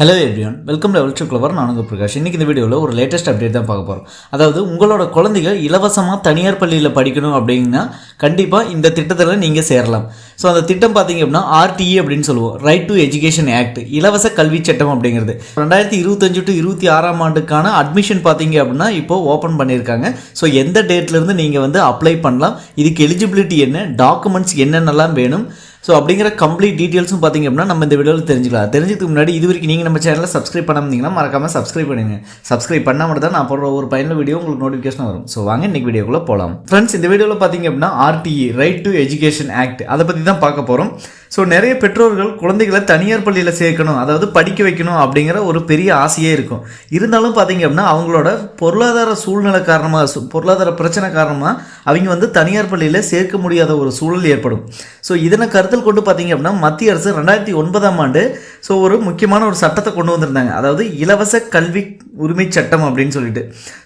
Hello everyone welcome level to clever நான் பிரகாஷ். இன்றைக்கி இந்த வீடியோவில் ஒரு லேட்டஸ்ட் அப்டேட் தான் பார்க்க போகிறோம் அதாவது உங்களோட குழந்தைகள் இலவசமாக தனியார் பள்ளியில் படிக்கணும் அப்படின்னா கண்டிப்பாக இந்த திட்டத்தில் நீங்கள் சேரலாம். ஸோ அந்த திட்டம் பார்த்தீங்க அப்படின்னா ஆர்டிஇ அப்படின்னு சொல்லுவோம். ரைட் டு எஜுகேஷன் ஆக்ட் இலவச கல்வி சட்டம் அப்படிங்கிறது. ரெண்டாயிரத்தி இருபத்தஞ்சு டு இருபத்தி ஆறாம் ஆண்டுக்கான அட்மிஷன் பார்த்தீங்க அப்படின்னா இப்போ ஓப்பன் பண்ணியிருக்காங்க. ஸோ எந்த டேட்லேருந்து நீங்கள் வந்து அப்ளை பண்ணலாம்? இதுக்கு எலிஜிபிலிட்டி என்ன? டாக்குமெண்ட்ஸ் என்னென்னலாம் வேணும்? ஸோ அப்படிங்கிற கம்ப்ளீட் டீட்டெயில்ஸும் பார்த்தீங்க அப்படின்னா நம்ம இந்த வீடியோவில் தெரிஞ்சுக்கலாம். தெரிஞ்சதுக்கு முன்னாடி இது வரைக்கும் நீங்கள் நம்ம சேனலில் சப்ஸ்கிரைப் பண்ணாமீங்கன்னா மறக்காமல் சப்ஸ்கிரைப் பண்ணுங்க. சப்ஸ்கிரைப் பண்ணால் மட்டும் தான் நான் போடுற ஒரு பயனுள்ள வீடியோ உங்களுக்கு நோட்டிஃபிகேஷன் வரும். ஸோ வாங்க இன்னைக்கு வீடியோக்குள்ளே போகலாம் ஃப்ரெண்ட்ஸ் இந்த வீடியோவில் பார்த்தீங்க அப்படின்னா RTE right to education act அதை பற்றி தான் பார்க்க போகிறோம் ஸோ நிறைய பெற்றோர்கள் குழந்தைகளை தனியார் பள்ளியில் சேர்க்கணும் அதாவது படிக்க வைக்கணும் அப்படிங்கிற ஒரு பெரிய ஆசையே இருக்கும். இருந்தாலும் பார்த்தீங்க அப்படின்னா அவங்களோட பொருளாதார சூழ்நிலை காரணமாக பொருளாதார பிரச்சனை காரணமாக அவங்க வந்து தனியார் பள்ளியில் சேர்க்க முடியாத ஒரு சூழல் ஏற்படும். ஸோ இதனை கருத்தில் கொண்டு பார்த்தீங்க அப்படின்னா மத்திய அரசு ரெண்டாயிரத்தி ஒன்பதாம் ஆண்டு ஸோ ஒரு முக்கியமான ஒரு சட்டத்தை கொண்டு வந்திருந்தாங்க. அதாவது இலவச கல்வி உரிமை சட்டம் அப்படின்னு சொல்லிட்டு.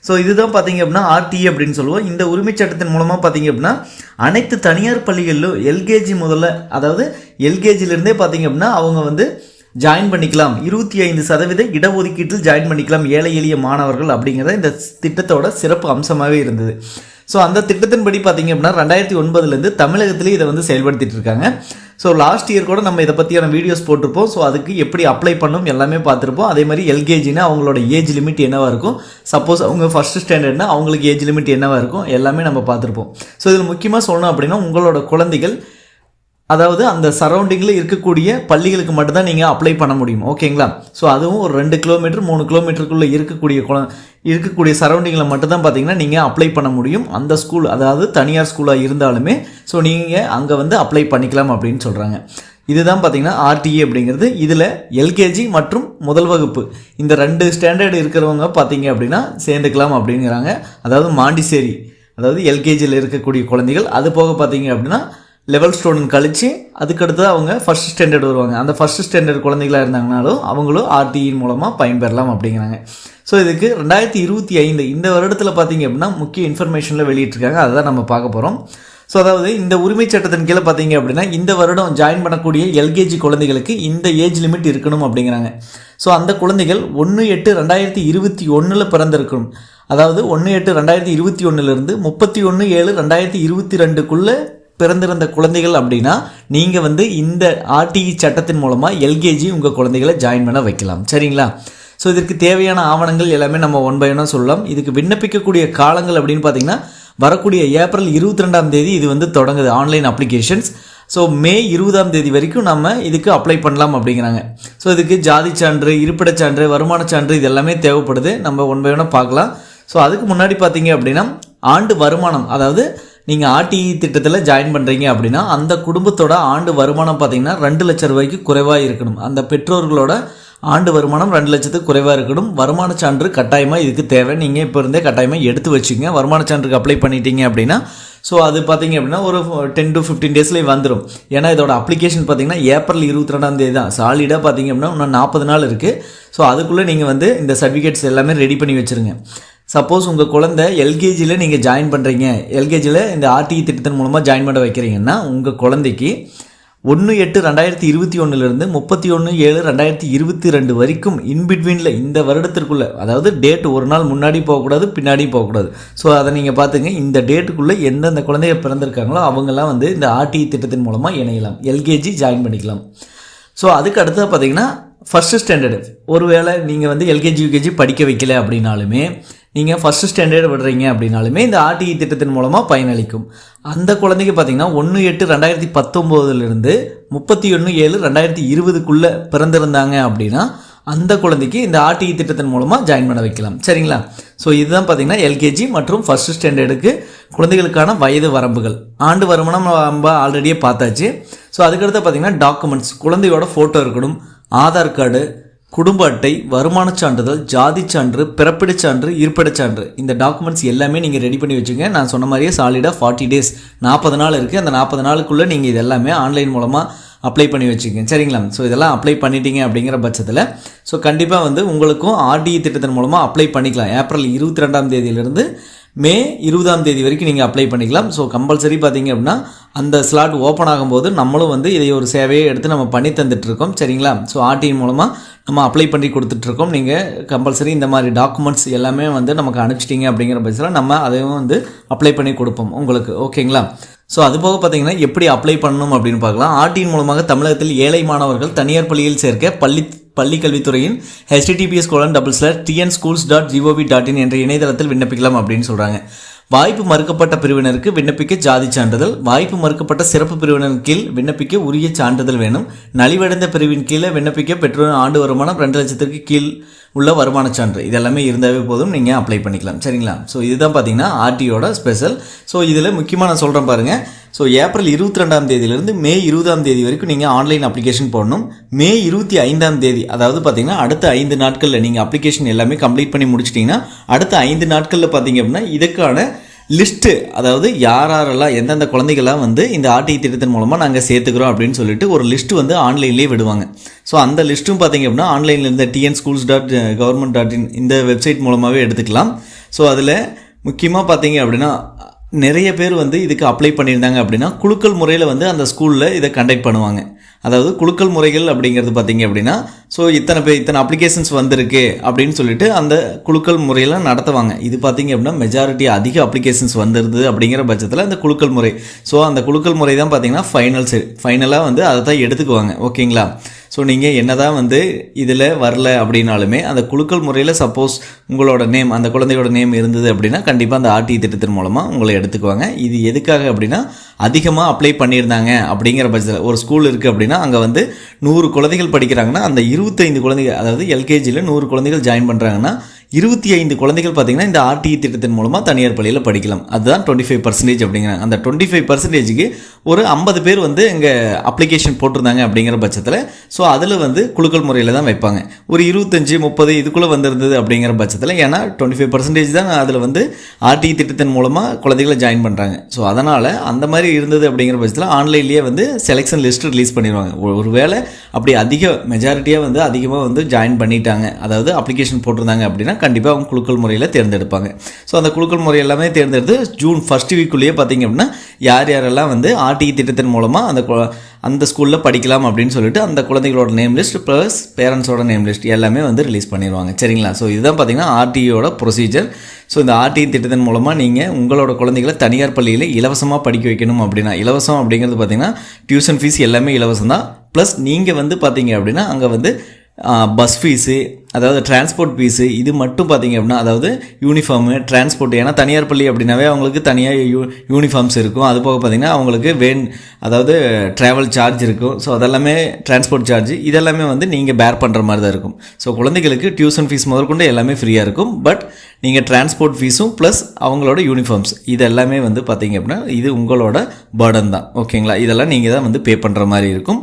ஸோ இதுதான் பார்த்தீங்க அப்படின்னா ஆர்டி அப்படின்னு சொல்லுவோம். இந்த உரிமை சட்டத்தின் மூலமாக பார்த்தீங்க அப்படின்னா அனைத்து தனியார் பள்ளிகளிலும் எல்கேஜி முதல்ல அதாவது எல்கேஜிலேருந்தே பார்த்தீங்க அப்படின்னா அவங்க வந்து ஜாயின் பண்ணிக்கலாம். இருபத்தி ஐந்து சதவீத இடஒதுக்கீட்டில் ஜாயின் பண்ணிக்கலாம். ஏழை எளிய மாணவர்கள் அப்படிங்கிறத இந்த திட்டத்தோட சிறப்பு அம்சமாகவே இருந்தது. ஸோ அந்த திட்டத்தின்படி பார்த்தீங்க அப்படின்னா ரெண்டாயிரத்தி ஒன்பதுலேருந்து தமிழகத்திலே இதை வந்து செயல்படுத்திட்டு இருக்காங்க. ஸோ லாஸ்ட் இயர் கூட நம்ம இதை பற்றியான வீடியோஸ் போட்டிருப்போம். ஸோ அதுக்கு எப்படி அப்ளை பண்ணும் எல்லாமே பார்த்துருப்போம். அதே மாதிரி எல்கேஜினா அவங்களோட ஏஜ் லிமிட் என்னவாக இருக்கும்? சப்போஸ் அவங்க ஃபஸ்ட் ஸ்டாண்டர்ட்னா அவங்களுக்கு ஏஜ் லிமிட் என்னவாக இருக்கும்? எல்லாமே நம்ம பார்த்துருப்போம். ஸோ இதில் முக்கியமாக சொல்லணும் அப்படின்னா உங்களோட குழந்தைகள் அதாவது அந்த சரௌண்டிங்கில் இருக்கக்கூடிய பள்ளிகளுக்கு மட்டும்தான் நீங்கள் அப்ளை பண்ண முடியும். ஓகேங்களா ஸோ அதுவும் ஒரு ரெண்டு கிலோமீட்டர் மூணு கிலோமீட்டருக்குள்ளே இருக்கக்கூடிய குழ இருக்கக்கூடிய சரௌண்டிங்கில் மட்டும்தான் பார்த்தீங்கன்னா நீங்கள் அப்ளை பண்ண முடியும். அந்த ஸ்கூல் அதாவது தனியார் ஸ்கூலாக இருந்தாலுமே ஸோ நீங்கள் அங்கே வந்து அப்ளை பண்ணிக்கலாம் அப்படின்னு சொல்கிறாங்க இதுதான் பார்த்தீங்கன்னா ஆர்டிஏ அப்படிங்கிறது. இதில் எல்கேஜி மற்றும் முதல் வகுப்பு. இந்த ரெண்டு ஸ்டாண்டர்ட் இருக்கிறவங்க பார்த்தீங்க அப்படின்னா சேர்ந்துக்கலாம் அப்படிங்கிறாங்க. அதாவது மாண்டிசேரி அதாவது எல்கேஜியில் இருக்கக்கூடிய குழந்தைகள். அது போக பார்த்தீங்க அப்படின்னா லெவல் ஸ்டூடெண்ட் கழித்து அதுக்கடுத்து அவங்க ஃபர்ஸ்ட் ஸ்டாண்டர்ட் வருவாங்க. அந்த ஃபஸ்ட் ஸ்டாண்டர்ட் குழந்தைகளாக இருந்தாங்கனாலும் அவங்களும் ஆர்டிஇன் மூலமாக பயன்பெறலாம் அப்படிங்கிறாங்க. ஸோ இதுக்கு ரெண்டாயிரத்தி இருபத்தி ஐந்து இந்த வருடத்தில் பார்த்தீங்க அப்படின்னா முக்கிய இன்ஃபர்மேஷனில் வெளியிட்டிருக்காங்க. அதை தான் நம்ம பார்க்க போகிறோம் ஸோ அதாவது இந்த உரிமை சட்டத்தின் கீழே பார்த்தீங்க அப்படின்னா இந்த வருடம் ஜாயின் பண்ணக்கூடிய எல்கேஜி குழந்தைகளுக்கு இந்த ஏஜ் லிமிட் இருக்கணும் அப்படிங்கிறாங்க. ஸோ அந்த குழந்தைகள் ஒன்று எட்டு ரெண்டாயிரத்தி இருபத்தி ஒன்றில் பிறந்திருக்கணும் அதாவது ஒன்று எட்டு ரெண்டாயிரத்தி இருபத்தி ஒன்றுலேருந்து முப்பத்தி ஒன்று ஏழு ரெண்டாயிரத்தி இருபத்தி ரெண்டுக்குள்ளே பிறந்திருந்த குழந்தைகள் அப்படின்னா நீங்கள் வந்து இந்த ஆர்டிஇ சட்டத்தின் மூலமாக எல்கேஜி உங்கள் குழந்தைகளை ஜாயின் பண்ண வைக்கலாம். சரிங்களா? ஸோ இதற்கு தேவையான ஆவணங்கள் எல்லாமே நம்ம ஒன் பை ஒன்னாக சொல்லலாம். இதுக்கு விண்ணப்பிக்கக்கூடிய காலங்கள் அப்படின்னு பார்த்தீங்கன்னா வரக்கூடிய ஏப்ரல் இருபத்தி ரெண்டாம் தேதி இது வந்து தொடங்குது ஆன்லைன் அப்ளிகேஷன்ஸ் ஸோ மே இருபதாம் தேதி வரைக்கும் நம்ம இதுக்கு அப்ளை பண்ணலாம் அப்படிங்கிறாங்க. ஸோ இதுக்கு ஜாதி சான்று இருப்பிடச் சான்று வருமான சான்று இது எல்லாமே தேவைப்படுது. நம்ம ஒன் பை ஒன்னாக பார்க்கலாம். ஸோ அதுக்கு முன்னாடி பார்த்தீங்க அப்படின்னா ஆண்டு வருமானம் அதாவது நீங்கள் ஆர்டிஇ திட்டத்தில் ஜாயின் பண்ணுறீங்க அப்படின்னா அந்த குடும்பத்தோட ஆண்டு வருமானம் பார்த்தீங்கன்னா ரெண்டு லட்சம் ரூபாய்க்கு குறைவாக இருக்கணும். அந்த பெற்றோர்களோட ஆண்டு வருமானம் ரெண்டு லட்சத்துக்கு குறைவாக இருக்கணும். வருமான சான்று கட்டாயமாக இதுக்கு தேவை. நீங்கள் இப்போ இருந்தே கட்டாயமாக எடுத்து வச்சுங்க. வருமான சான்றுக்கு அப்ளை பண்ணிட்டீங்க அப்படின்னா ஸோ அது பார்த்தீங்க அப்படின்னா ஒரு டென் டு ஃபிஃப்டீன் டேஸ்லேயே வந்துடும் ஏன்னா இதோட அப்ளிகேஷன் பார்த்தீங்கன்னா ஏப்ரல் இருபத்தி ரெண்டாம் தேதி தான். சாலிடாக பார்த்தீங்க அப்படின்னா இன்னும் நாற்பது நாள் இருக்குது ஸோ அதுக்குள்ளே நீங்கள் வந்து இந்த சர்டிஃபிகேட்ஸ் எல்லாமே ரெடி பண்ணி வச்சுருங்க. சப்போஸ் உங்கள் குழந்தை எல்கேஜியில் நீங்கள் ஜாயின் பண்ணுறீங்க எல்கேஜியில் இந்த ஆர்டிஇ திட்டத்தின் மூலமாக ஜாயின் பண்ண வைக்கிறீங்கன்னா உங்கள் குழந்தைக்கு ஒன்று எட்டு ரெண்டாயிரத்தி இருபத்தி ஒன்றுலேருந்து முப்பத்தி ஒன்று ஏழு ரெண்டாயிரத்தி இருபத்தி ரெண்டு வரைக்கும் இன்பிட்வீனில் இந்த வருடத்திற்குள்ளே அதாவது டேட் ஒரு நாள் முன்னாடி போகக்கூடாது பின்னாடி போகக்கூடாது. ஸோ அதை நீங்கள் பார்த்துங்க. இந்த டேட்டுக்குள்ளே எந்தெந்த குழந்தைய பிறந்திருக்காங்களோ அவங்கெல்லாம் வந்து இந்த ஆர்டிஇ திட்டத்தின் மூலமாக இணையலாம். எல்கேஜி ஜாயின் பண்ணிக்கலாம். ஸோ அதுக்கு அடுத்தது பார்த்தீங்கன்னா ஃபஸ்ட்டு ஸ்டாண்டர்டு ஒருவேளை நீங்கள் வந்து எல்கேஜி யூகேஜி படிக்க வைக்கல அப்படின்னாலுமே நீங்கள் ஃபஸ்ட்டு ஸ்டாண்டர்ட் விடுறீங்க அப்படின்னாலுமே இந்த ஆர்டிஇ திட்டத்தின் மூலமாக பயனளிக்கும். அந்த குழந்தைக்கு பார்த்தீங்கன்னா ஒன்று எட்டு ரெண்டாயிரத்தி பத்தொம்போதுலேருந்து முப்பத்தி ஒன்று ஏழு ரெண்டாயிரத்தி இருபதுக்குள்ளே பிறந்திருந்தாங்க அப்படின்னா அந்த குழந்தைக்கு இந்த ஆர்டிஇ திட்டத்தின் மூலமாக ஜாயின் பண்ண வைக்கலாம். சரிங்களா? ஸோ இதுதான் பார்த்தீங்கன்னா எல்கேஜி மற்றும் ஃபஸ்ட்டு ஸ்டாண்டர்டுக்கு குழந்தைகளுக்கான வயது வரம்புகள். ஆண்டு வருமானம் நம்ம ஆல்ரெடியே பார்த்தாச்சு. ஸோ அதுக்கடுத்து பார்த்தீங்கன்னா டாக்குமெண்ட்ஸ் குழந்தையோட ஃபோட்டோ இருக்கணும் ஆதார் கார்டு குடும்ப அட்டை வருமானச் சான்றிதழ் ஜாதிச் சான்று பிறப்பிடச் சான்று இருப்பிடச் சான்று. இந்த டாக்குமெண்ட்ஸ் எல்லாமே நீங்கள் ரெடி பண்ணி வச்சுங்க. நான் சொன்ன மாதிரியே சாலிடாக ஃபார்ட்டி டேஸ் நாற்பது நாள் இருக்குது அந்த நாற்பது நாளுக்குள்ளே நீங்கள் இது எல்லாமே ஆன்லைன் மூலமாக அப்ளை பண்ணி வச்சுக்கோங்க சரிங்களா? ஸோ இதெல்லாம் அப்ளை பண்ணிட்டீங்க அப்படிங்கிற பட்சத்தில் ஸோ கண்டிப்பாக வந்து உங்களுக்கும் ஆர்டிஇ திட்டத்தின் மூலமாக அப்ளை பண்ணிக்கலாம். ஏப்ரல் இருபத்தி ரெண்டாம் தேதியிலிருந்து மே இருபதாம் தேதி வரைக்கும் நீங்கள் அப்ளை பண்ணிக்கலாம். ஸோ கம்பல்சரி பார்த்தீங்க அப்படின்னா அந்த ஸ்லாட் ஓப்பன் ஆகும்போது நம்மளும் வந்து இதை ஒரு சேவையை எடுத்து நம்ம பண்ணி தந்துட்டுருக்கோம். சரிங்களா? ஸோ ஆர்டியின் மூலமாக நம்ம அப்ளை பண்ணி கொடுத்துட்ருக்கோம் நீங்கள் கம்பல்சரி இந்த மாதிரி டாக்குமெண்ட்ஸ் எல்லாமே வந்து நமக்கு அனுப்பிச்சிட்டிங்க அப்படிங்கிற பட்சத்தில் நம்ம அதையும் வந்து அப்ளை பண்ணி கொடுப்போம் உங்களுக்கு. ஓகேங்களா? ஸோ அது போக பார்த்தீங்கன்னா எப்படி அப்ளை பண்ணணும் அப்படின்னு பார்க்கலாம். ஆர்டியின் மூலமாக தமிழகத்தில் ஏழை மாணவர்கள் தனியார் பள்ளியில் சேர்க்க பள்ளி பள்ளிக்கல்வித்துறையின் HTTPS colon double slash TN schools dot GOV dot in என்ற இணையதளத்தில் விண்ணப்பிக்கலாம் அப்படின்னு சொல்கிறாங்க வாய்ப்பு மறுக்கப்பட்ட பிரிவினருக்கு விண்ணப்பிக்க ஜாதி சான்றிதழ் வாய்ப்பு மறுக்கப்பட்ட சிறப்பு பிரிவினர் கீழ் விண்ணப்பிக்க உரிய சான்றிதழ் வேணும். நலிவடைந்த பிரிவின் கீழே விண்ணப்பிக்க பெற்றோர் ஆண்டு வருமானம் ரெண்டு லட்சத்திற்கு கீழ் உள்ள வருமான சான்று. இதெல்லாமே இருந்தாவே போதும். நீங்கள் அப்ளை பண்ணிக்கலாம். சரிங்களா? ஸோ இதுதான் பார்த்தீங்கன்னா ஆர்டியோட ஸ்பெஷல் ஸோ இதில் முக்கியமாக நான் சொல்கிறேன் பாருங்கள் ஸோ ஏப்ரல் இருபத்தி ரெண்டாம் தேதியிலேருந்து மே இருபதாம் தேதி வரைக்கும் நீங்கள் ஆன்லைன் அப்ளிகேஷன் போடணும். மே இருபத்தி ஐந்தாம் தேதி அதாவது பார்த்தீங்கன்னா அடுத்த ஐந்து நாட்களில் நீங்கள் அப்ளிகேஷன் எல்லாமே கம்ப்ளீட் பண்ணி முடிச்சிட்டிங்கன்னா அடுத்த ஐந்து நாட்களில் பார்த்தீங்க அப்படின்னா இதுக்கான லிஸ்ட்டு அதாவது யார் யாரெல்லாம் எந்தெந்த குழந்தைகள்லாம் வந்து இந்த ஆர்டிஐ திட்டத்தின் மூலமாக நாங்கள் சேர்த்துக்கிறோம் அப்படின்னு சொல்லிட்டு ஒரு லிஸ்ட்டு வந்து ஆன்லைன்லேயே விடுவாங்க. ஸோ அந்த லிஸ்ட்டும் பார்த்தீங்க அப்படின்னா ஆன்லைனில் இருந்த TN schools dot government dot in இந்த வெப்சைட் மூலமாகவே எடுத்துக்கலாம். ஸோ அதில் முக்கியமாக பார்த்தீங்க அப்படின்னா நிறைய பேர் வந்து இதுக்கு அப்ளை பண்ணியிருந்தாங்க அப்படின்னா குழுக்கள் முறையில் வந்து அந்த ஸ்கூலில் இதை கண்டக்ட் பண்ணுவாங்க. அதாவது குழுக்கள் முறைகள் அப்படிங்கிறது பார்த்தீங்க அப்படின்னா ஸோ இத்தனை பேர் இத்தனை அப்ளிகேஷன்ஸ் வந்திருக்கு அப்படின்னு சொல்லிட்டு அந்த குழுக்கள் முறையில் நடத்துவாங்க. இது பார்த்தீங்க அப்படின்னா மெஜாரிட்டி அதிக அப்ளிகேஷன்ஸ் வந்துருது அப்படிங்கிற பட்சத்தில் அந்த குழுக்கள் முறை. ஸோ அந்த குழுக்கள் முறை தான் பார்த்தீங்கன்னா ஃபைனல்ஸ் ஃபைனலாக வந்து அதை தான் எடுத்துக்குவாங்க. ஓகேங்களா ஸோ நீங்கள் என்ன தான் வந்து இதில் வரல அப்படின்னாலுமே அந்த குழுக்கள் முறையில் சப்போஸ் உங்களோட நேம் அந்த குழந்தையோட நேம் இருந்தது அப்படின்னா கண்டிப்பாக அந்த ஆர்டி திட்டத்தின் மூலமாக உங்களை எடுத்துக்குவாங்க. இது எதுக்காக அப்படின்னா அதிகமாக அப்ளை பண்ணியிருந்தாங்க அப்படிங்கிற பட்சத்தில் ஒரு ஸ்கூல் இருக்குது அப்படின்னா அங்கே வந்து நூறு குழந்தைகள் படிக்கிறாங்கன்னா அந்த இருபத்தைந்து குழந்தைகள் அதாவது எல்கேஜியில் நூறு குழந்தைகள் ஜாயின் பண்ணுறாங்கன்னா இருபத்தி ஐந்து குழந்தைகள் பார்த்தீங்கன்னா இந்த ஆர்டிஇ திட்டத்தின் மூலமாக தனியார் பள்ளியில் படிக்கலாம். அதுதான் டுவெண்ட்டி ஃபைவ் பர்சன்டேஜ் அப்படிங்கிறாங்க அந்த டுவெண்ட்டி ஃபைவ் பர்சன்டேஜுக்கு ஒரு ஐம்பது பேர் வந்து இங்கே அப்ளிகேஷன் போட்டிருந்தாங்க அப்படிங்கிற பட்சத்தில் ஸோ அதில் வந்து குழுக்கள் முறையில் தான் வைப்பாங்க. ஒரு இருபத்தஞ்சி முப்பது இதுக்குள்ளே வந்திருந்தது அப்படிங்கிற பட்சத்தில் ஏன்னா டுவெண்ட்டி ஃபைவ் பர்சன்டேஜ் தான் அதில் வந்து ஆர்டிஇ திட்டத்தின் மூலமாக குழந்தைகளை ஜாயின் பண்ணுறாங்க ஸோ அதனால் அந்த மாதிரி இருந்தது அப்படிங்கிற பட்சத்தில் ஆன்லைன்லேயே வந்து செலெக்ஷன் லிஸ்ட் ரிலீஸ் பண்ணிடுவாங்க. ஒரு- வேளை அப்படி அதிக மெஜாரிட்டியாக வந்து அதிகமாக வந்து ஜாயின் பண்ணிட்டாங்க. அதாவது அப்ளிகேஷன் போட்டிருந்தாங்க அப்படின்னா கண்டிப்பாக அவங்க குழுக்கள் முறையில் தேர்ந்தெடுப்பாங்க. ஸோ அந்த குழுக்கள் முறை எல்லாமே தேர்ந்தெடுத்து ஜூன் ஃபர்ஸ்ட் வீக்குள்ளேயே பார்த்தீங்க அப்படின்னா யார் யாரெல்லாம் வந்து ஆர்டிஇ திட்டத்தின் மூலமாக அந்த அந்த ஸ்கூலில் படிக்கலாம் அப்படின்னு சொல்லிட்டு அந்த குழந்தைகளோட நேம் லிஸ்ட் ப்ளஸ் பேரண்ட்ஸோட நேம் லிஸ்ட் எல்லாமே வந்து ரிலீஸ் பண்ணிடுவாங்க சரிங்களா? ஸோ இதுதான் பார்த்தீங்கன்னா ஆர்டிஇயோட ப்ரொசீஜர் ஸோ இந்த ஆர்டிஇ திட்டத்தின் மூலமாக நீங்கள் உங்களோட குழந்தைகளை தனியார் பள்ளியில் இலவசமாக படிக்க வைக்கணும் அப்படின்னா இலவசம் அப்படிங்கிறது பார்த்தீங்கன்னா டியூஷன் ஃபீஸ் எல்லாமே இலவசம் தான் ப்ளஸ் நீங்கள் வந்து பார்த்தீங்க அப்படின்னா அங்கே வந்து பஸ் ஃபீஸு அதாவது டிரான்ஸ்போர்ட் ஃபீஸு இது மட்டும் பார்த்தீங்க அப்படின்னா அதாவது யூனிஃபார்மு டிரான்ஸ்போர்ட் ஏன்னா தனியார் பள்ளி அப்படின்னாவே அவங்களுக்கு தனியாக யூ யூனிஃபார்ம்ஸ் இருக்கும். அது போக பார்த்தீங்கன்னா அவங்களுக்கு வேன் அதாவது ட்ராவல் சார்ஜ் இருக்கும். ஸோ அதெல்லாமே டிரான்ஸ்போர்ட் சார்ஜ் இதெல்லாமே வந்து நீங்கள் பேர் பண்ணுற மாதிரி தான் இருக்கும். ஸோ குழந்தைகளுக்கு டியூஷன் ஃபீஸ் முதற்கொண்டு எல்லாமே ஃப்ரீயாக இருக்கும். பட் நீங்கள் டிரான்ஸ்போர்ட் ஃபீஸும் ப்ளஸ் அவங்களோட யூனிஃபார்ம்ஸ் இது எல்லாமே வந்து பார்த்தீங்க அப்படின்னா இது உங்களோட பர்டன் தான். ஓகேங்களா இதெல்லாம் நீங்கள் தான் வந்து பே பண்ணுற மாதிரி இருக்கும்.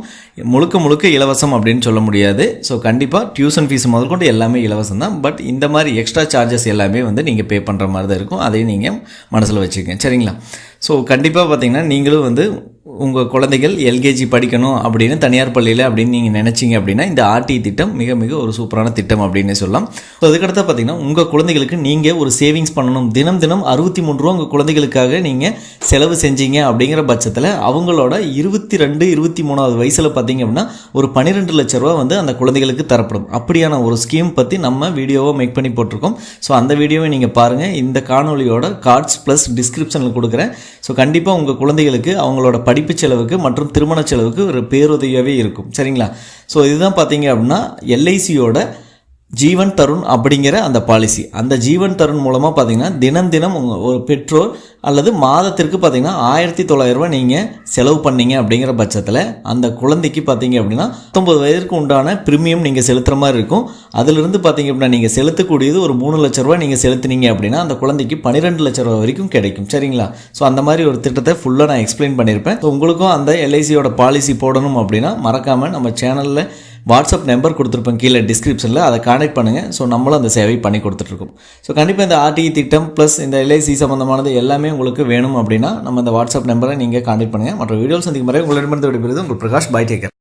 முழுக்க முழுக்க இலவசம் அப்படின்னு சொல்ல முடியாது. ஸோ கண்டிப்பாக டியூஷன் ஃபீஸ் முதற்கொண்டு எல்லாமே இலவசம் தான் பட் இந்த மாதிரி எக்ஸ்ட்ரா சார்ஜஸ் எல்லாமே வந்து நீங்கள் பே பண்ணுற மாதிரி தான் இருக்கும். அதையும் நீங்கள் மனசில் வச்சுக்கோங்க. சரிங்களா? ஸோ கண்டிப்பாக பார்த்தீங்கன்னா நீங்களும் வந்து உங்கள் குழந்தைகள் எல்கேஜி படிக்கணும் அப்படின்னு தனியார் பள்ளியில் அப்படின்னு நீங்கள் நினச்சிங்க அப்படின்னா இந்த ஆர்டி திட்டம் மிக மிக ஒரு சூப்பரான திட்டம் அப்படின்னு சொல்லலாம். ஸோ அதுக்கடுத்து பார்த்தீங்கன்னா உங்கள் குழந்தைகளுக்கு நீங்கள் ஒரு சேவிங்ஸ் பண்ணணும். தினம் தினம் அறுபத்தி மூணு ரூபா உங்கள் குழந்தைகளுக்காக நீங்கள் செலவு செஞ்சீங்க அப்படிங்கிற பட்சத்தில் அவங்களோட இருபத்தி ரெண்டு இருபத்தி மூணாவது வயசில் பார்த்தீங்க அப்படின்னா ஒரு பன்னிரெண்டு லட்ச ரூபா வந்து அந்த குழந்தைகளுக்கு தரப்படும். அப்படியான ஒரு ஸ்கீம் பற்றி நம்ம வீடியோவை மேக் பண்ணி போட்டிருக்கோம். ஸோ அந்த வீடியோவை நீங்கள் பாருங்கள் இந்த காணொலியோட கார்ட்ஸ் ப்ளஸ் டிஸ்கிரிப்ஷனில் கொடுக்குறேன். ஸோ கண்டிப்பாக உங்கள் குழந்தைகளுக்கு அவங்களோட படிப்பு செலவுக்கு மற்றும் திருமண செலவுக்கு ஒரு பேருதவியாகவே இருக்கும். சரிங்களா? ஸோ இதுதான் பார்த்தீங்க அப்படின்னா எல்ஐசியோட ஜீவன் தருண் அப்படிங்கிற அந்த பாலிசி அந்த ஜீவன் தருண் மூலமாக பார்த்தீங்கன்னா தினம் தினம் உங்கள் ஒரு பெற்றோர் அல்லது மாதத்திற்கு பார்த்தீங்கன்னா ஆயிரத்தி தொள்ளாயிரரூபா நீங்கள் செலவு பண்ணீங்க அப்படிங்கிற பட்சத்தில் அந்த குழந்தைக்கு பார்த்தீங்க அப்படின்னா பத்தொம்பது வயதிற்கு உண்டான ப்ரீமியம் நீங்கள் செலுத்துகிற மாதிரி இருக்கும். அதிலிருந்து பார்த்தீங்க அப்படின்னா நீங்கள் செலுத்தக்கூடியது ஒரு மூணு லட்ச ரூபா நீங்கள் செலுத்துனீங்க அப்படின்னா அந்த குழந்தைக்கு பன்னிரெண்டு லட்ச ரூபா வரைக்கும் கிடைக்கும். சரிங்களா? ஸோ அந்த மாதிரி ஒரு திட்டத்தை ஃபுல்லாக நான் எக்ஸ்பிளைன் பண்ணியிருப்பேன் ஸோ உங்களுக்கும் அந்த எல்ஐசியோட பாலிசி போடணும் அப்படின்னா மறக்காமல் நம்ம சேனலில் வாட்ஸ்அப் நம்பர் கொடுத்துருப்பேன் கீழே டிஸ்கிரிப்ஷனில் அதை கான்டெக்ட் பண்ணுங்கள் ஸோ நம்மளும் அந்த சேவை பண்ணி கொடுத்துட்ருக்கோம். ஸோ கண்டிப்பாக இந்த ஆர்டிஇ திட்டம் ப்ளஸ் இந்த எல்ஐசி சம்மந்தமானது எல்லாமே உங்களுக்கு வேணும் அப்படின்னா நம்ம இந்த வாட்ஸ்அப் நம்பரை நீங்கள் கான்டெக்ட் பண்ணுங்கள் மற்ற வீடியோஸ் சந்திக்கும் முறை உங்களிடமிருந்து விடைபெறுவது உங்கள் பிரகாஷ் பை டேக்கர்